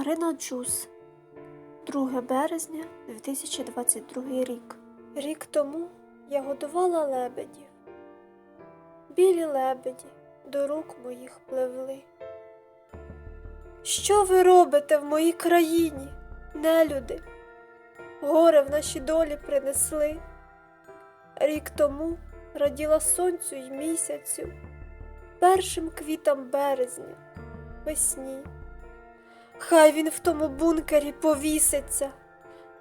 Марина Джус, 2 березня 2022 рік. Рік тому я годувала лебедів. Білі лебеді до рук моїх пливли. Що ви робите в моїй країні, нелюди? Горе в наші долі принесли. Рік тому раділа сонцю й місяцю, першим квітам березня, весні. Хай він в тому бункері повіситься,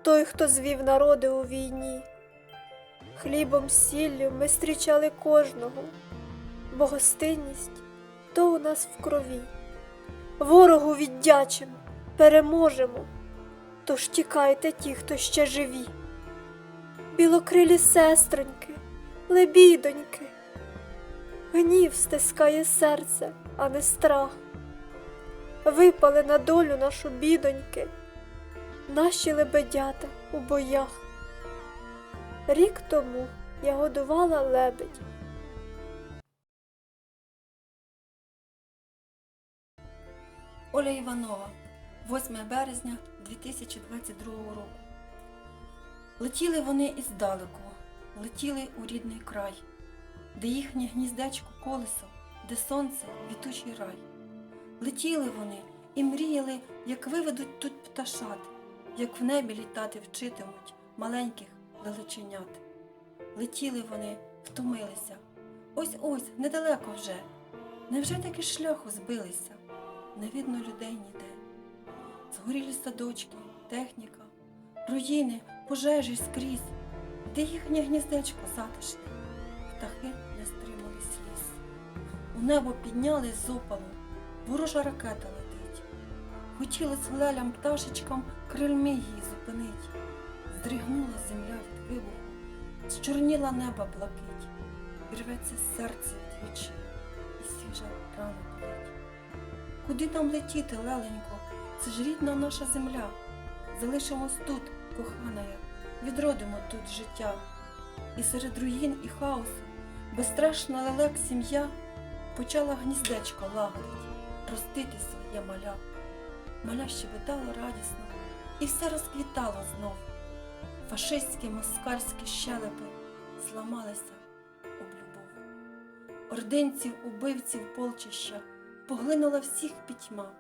той, хто звів народи у війні. Хлібом, сіллю ми зустрічали кожного, бо гостинність то у нас в крові. Ворогу віддячимо, переможемо, тож тікайте ті, хто ще живі. Білокрилі сестроньки, лебідоньки, гнів стискає серце, а не страх випали на долю нашу бідоньки, наші лебедята у боях. Рік тому я годувала лебедь. Оля Іванова, 8 березня 2022 року. Летіли вони іздалеку, летіли у рідний край, де їхнє гніздечко колесо, де сонце вітучий рай. Летіли вони і мріяли, як виведуть тут пташат, як в небі літати вчитимуть маленьких лелеченят. Летіли вони, втомилися. Ось ось, недалеко вже. Невже таки шляху збилися? Не видно людей ніде. Згорілі садочки, техніка, руїни, пожежі скрізь, де їхнє гніздечко затишне, птахи не стримали сліз. У небо підняли зопалу, ворожа ракета летить. Хотіли з лелям пташечкам крильми її зупинить. Здригнула земля від вибуху, зчорніла неба блакить, рветься серце від вічі, і свіжа рана болить. Куди нам летіти, леленько? Це ж рідна наша земля. Залишимось тут, кохана я, відродимо тут життя. І серед руїн і хаосу безстрашна лелек сім'я почала гніздечко лагодить, ростити своє маля. Маля щебетало радісно, і все розквітало знов. Фашистські москальські щелепи зламалися об любов. Ординців, убивців полчища поглинула всіх пітьма.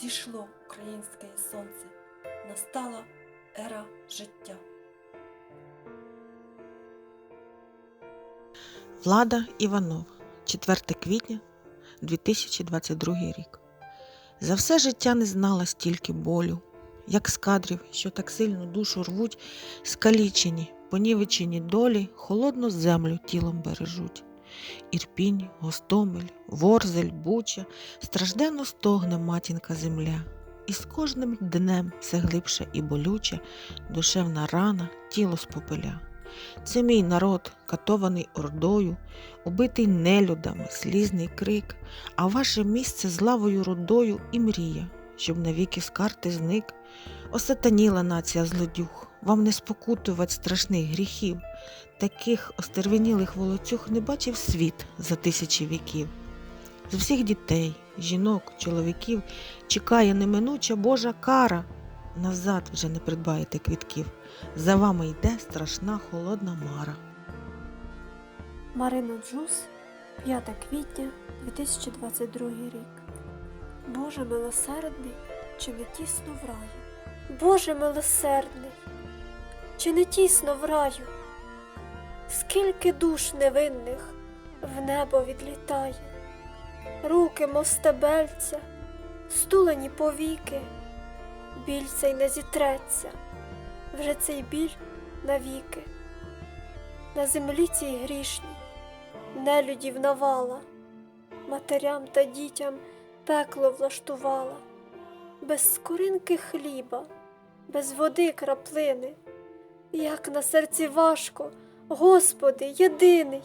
Зійшло українське сонце, настала ера життя. Влада Іванов, 4 квітня 2022 рік. За все життя не знала стільки болю, як з кадрів, що так сильно душу рвуть, скалічені, понівечені долі, холодну землю тілом бережуть. Ірпінь, Гостомель, Ворзель, Буча, стражденно стогне матінка земля. І з кожним днем все глибше і болюче, душевна рана, тіло спопиля. Це мій народ, катований ордою, убитий нелюдами, слізний крик, а ваше місце з лавою рудою і мрія, щоб навіки з карти зник. Осатаніла нація злодюг, вам не спокутувать страшних гріхів, таких остервенілих волоцюг не бачив світ за тисячі віків. З всіх дітей, жінок, чоловіків чекає неминуча Божа кара. Назад вже не придбаєте квітків. За вами йде страшна холодна мара. Марина Джус, 5 квітня 2022 рік. Боже милосердний, чи не тісно в раю? Боже милосердний, чи не тісно в раю? Скільки душ невинних в небо відлітає, руки, мов стебельця, стулені повіки, біль цей не зітреться, вже цей біль навіки. На землі цій грішній нелюдів навала, матерям та дітям пекло влаштувала, без скоринки хліба, без води краплини, як на серці важко, Господи, єдиний,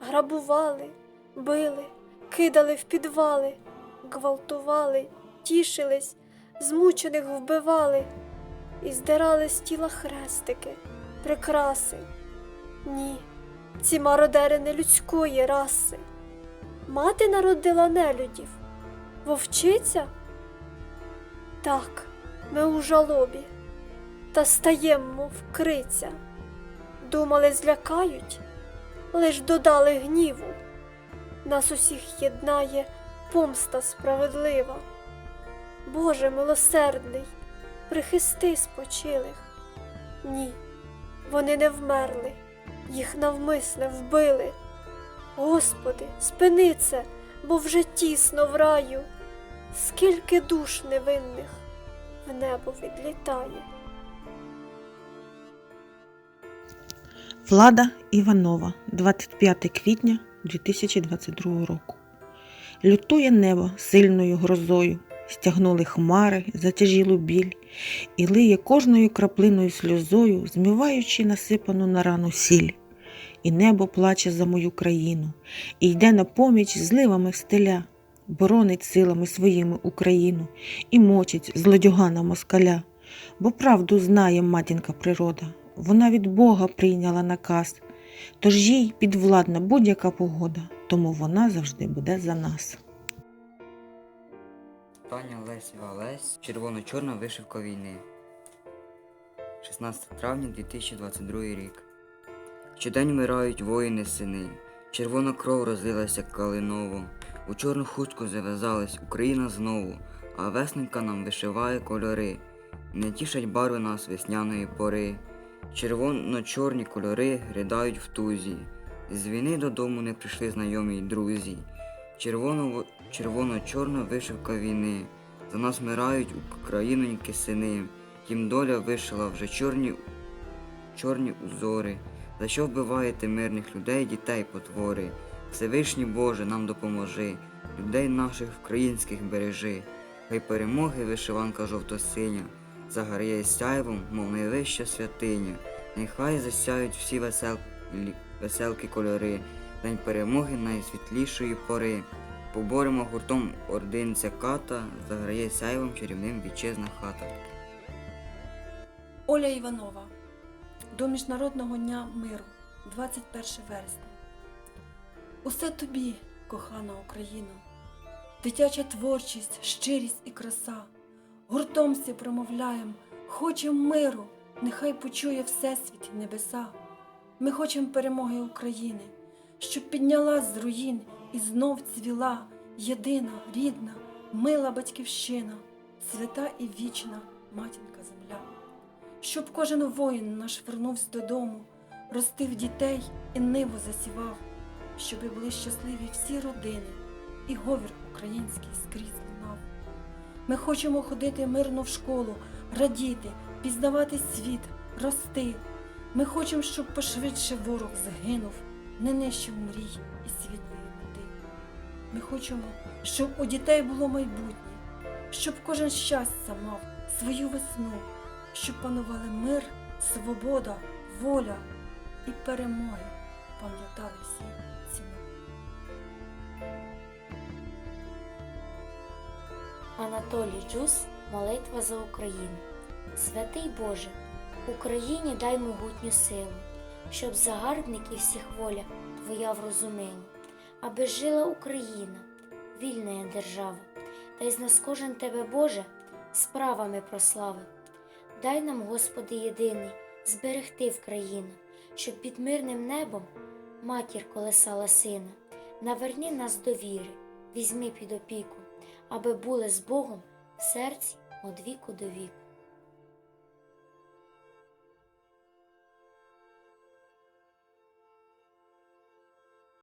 грабували, били, кидали в підвали, гвалтували, тішились, змучених вбивали і здирали з тіла хрестики, прикраси. Ні, ці мародери не людської раси. Мати народила нелюдів, вовчиця. Так, ми у жалобі, та стаєм, мов криця. Думали, злякають, лиш додали гніву. Нас усіх єднає помста справедлива. Боже милосердний, прихисти спочилих. Ні, вони не вмерли, їх навмисне вбили. Господи, спини це, бо вже тісно в раю, скільки душ невинних в небо відлітає. Влада Іванова, 25 квітня 2022 року. Лютує небо сильною грозою, стягнули хмари, затяжілу біль, і лиє кожною краплиною сльозою, змиваючи насипану на рану сіль. І небо плаче за мою країну, і йде на поміч зливами стиля, боронить силами своїми Україну і мочить злодюгана москаля. Бо правду знає матінка природа, вона від Бога прийняла наказ, тож їй підвладна будь-яка погода, тому вона завжди буде за нас. Таня Лесь Валесь, червоно-чорна вишивка війни. 16 травня 2022 рік. Щодень вмирають воїни сини. Червона кров розлилася калиново. У чорну хустку зав'язалась Україна знову, а весненька нам вишиває кольори. Не тішать барви нас весняної пори. Червоно-чорні кольори гридають в тузі. З війни додому не прийшли знайомі й друзі. Червоно, червоно-чорна вишивка війни. За нас вмирають україноньки сини. Їм доля вишила вже чорні, чорні узори. За що вбиваєте мирних людей, дітей потвори? Всевишній Боже, нам допоможи, людей наших українських бережи. Хай перемоги вишиванка жовто-синя, загоряє сяйвом, мов найвища святиня. Нехай засяють всі весел... веселки кольори, День перемоги найсвітлішої пори. Поборемо гуртом ординця ката, заграє сяйвом чарівним вітчизна хата. Оля Іванова до Міжнародного дня миру, 21 вересня. Усе тобі, кохана Україно, дитяча творчість, щирість і краса. Гуртом всі промовляєм, хочем миру, нехай почує Всесвіт і небеса. Ми хочем перемоги України, щоб піднялась з руїн і знов цвіла єдина, рідна, мила батьківщина, свята і вічна матінка земля щоб кожен воїн наш вернувся додому, ростив дітей і ниву засівав, щоби були щасливі всі родини, і говір український скрізь лунав. Ми хочемо ходити мирно в школу, радіти, пізнавати світ, рости. Ми хочемо, щоб пошвидше ворог загинув, не нищив мрій і мети. Ми хочемо, щоб у дітей було майбутнє, щоб кожен щастя мав свою весну щоб панували мир, свобода, воля і перемоги, пам'ятали всі ціну. Анатолій Джус Молитва за Україну. Святий Боже, Україні дай могутню силу, щоб загарбників всіх воля Твоя в врозумила, аби жила Україна, вільна держава, та й з нас кожен Тебе, Боже, справами прославив. Дай нам, Господи, єдиний, зберегти в країну, щоб під мирним небом матір колесала сина. Наверні нас до віри, візьми під опіку, аби були з Богом в серці од віку до віку.